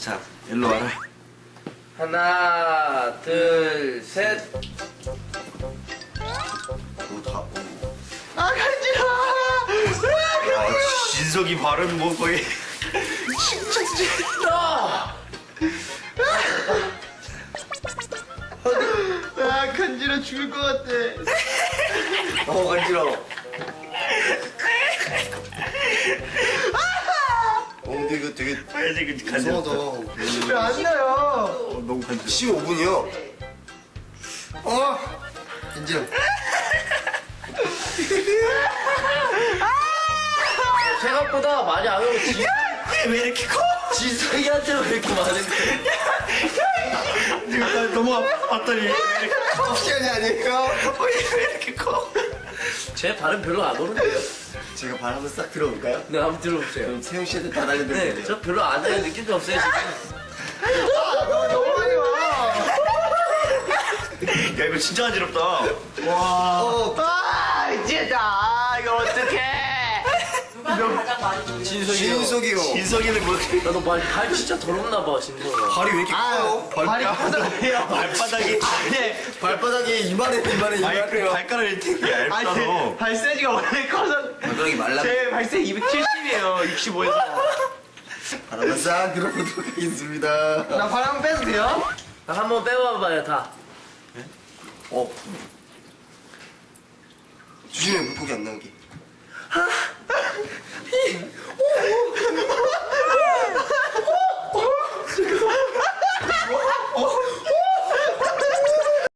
자, 일로 와라. 하나, 둘, 셋. 너 다. 아 간지러. 아, 진석이 발은 뭐 거의. 아 간지러 죽을 것 같아. 어, 간지러워. 근데 이거 되게 빨리 그 이상하다 간지럽다. 왜안 나요? 어, 너무 간지러워. 15분이요 어 인정 생각보다 많이 안 오고 지, 왜 이렇게 커? 지성이한테는 왜 이렇게 많은데? 지금 너무 아팠더니 왜 이렇게 커? 시간이 아닐까? 왜 이렇게 커? 제 발은 별로 안 오는데요? 제가 발 한번 싹 들어볼까요? 네, 한번 들어보세요. 그럼 세영 씨한테 다 날려드릴 네, 저 별로 안 되는 느낌도 없어요, 지금. 너무 많이 와. 야, 이거 진짜 간지럽다. 어아 이제다. 아, 이거 어떡해? 진석이. 신석이 형 진석이는 뭐. 나도 발, 발 진짜 더럽나 봐, 진석아. 발이 왜 이렇게 커요? 발이 커서요. 발바닥이. 네. 발바닥이 이만해 이만해 이만해요 발가락이 되게 얇다, 아니 너. 발세지가 원래 커서 발가락이 말라 제 발세 270이에요. 65에서. 발 한번 싹 들어보도록 하겠습니다 나 발 한번 빼도 돼요? 한번 빼봐봐요, 다. 어 조심해 물고기 안 나오게